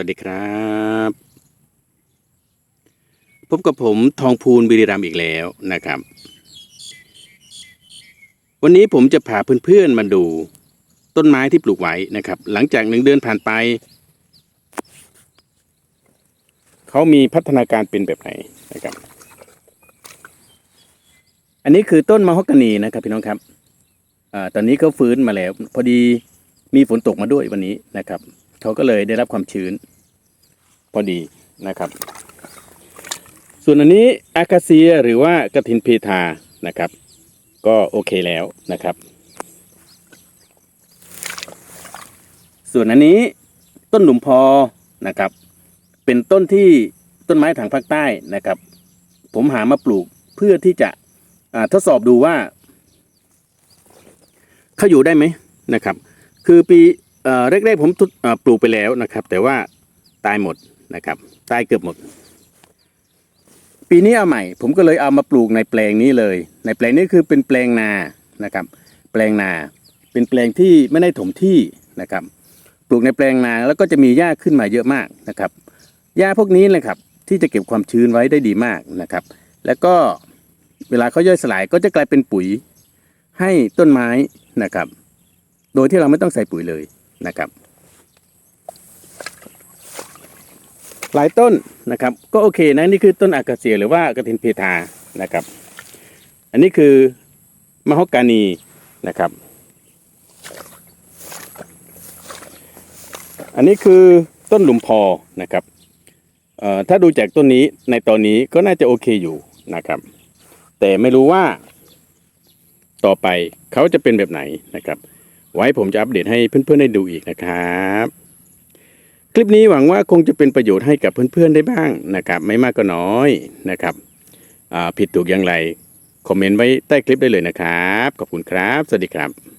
วัสดีครับพบกับผมทองพูนบิริรัมอีกแล้วนะครับ วันนี้ผมจะพาเพื่อนๆมาดูต้นไม้ที่ปลูกไว้นะครับ หลังจากหนึ่งเดือนผ่านไป เขามีพัฒนาการเป็นแบบไหนนะครับ อันนี้คือต้นมะฮอกกานีนะครับพี่น้องครับอาตอนนี้เขาฟื้นมาแล้ว พอดีมีฝนตกมาด้วยวันนี้นะครับ เขาก็เลยได้รับความชื้น พอดีนะครับ ส่วนอันนี้อากาเซียหรือว่ากระถินเพทานะครับ ก็โอเคแล้วนะครับ ส่วนอันนี้ต้นหลุมพอนะครับ เป็นต้นที่ต้นไม้ทางภาคใต้นะครับ ผมหามาปลูกเพื่อที่จะทดสอบดูว่าเขาอยู่ได้ไหมนะครับ คือปี แรกๆผมปลูกไปแล้วนะครับ แต่ว่าตายหมดนะครับ ตายเกือบหมด ปีนี้เอาใหม่ ผมก็เลยเอามาปลูกในแปลงนี้เลย ในแปลงนี้คือเป็นแปลงนานะครับ แปลงนา เป็นแปลงที่ไม่ได้ถมที่นะครับ ปลูกในแปลงนาแล้วก็จะมีหญ้าขึ้นมาเยอะมากนะครับหญ้าพวกนี้แหละครับ ที่จะเก็บความชื้นไว้ได้ดีมากนะครับ แล้วก็เวลาเขาย่อยสลายก็จะกลายเป็นปุ๋ยให้ต้นไม้นะครับ โดยที่เราไม่ต้องใส่ปุ๋ยเลย นะครับ หลายต้นนะครับ ก็โอเคนะนี่คือต้นอากาเซียหรือว่ากระถินเพทานะครับ อันนี้คือมะฮอกกานีนะครับ อันนี้คือต้นหลุมพอนะครับถ้าดูจากต้นนี้ในตอนนี้ก็น่าจะโอเคอยู่นะครับ แต่ไม่รู้ว่าต่อไปเขาจะเป็นแบบไหนนะครับ ไว้ผมจะอัปเดตให้เพื่อนๆได้ดูอีกนะครับ คลิปนี้หวังว่าคงจะเป็นประโยชน์ให้กับเพื่อนๆได้บ้างนะครับ ไม่มากก็น้อยนะครับผิดถูกอย่างไร คอมเมนต์ไว้ใต้คลิปได้เลยนะครับ ขอบคุณครับ สวัสดีครับ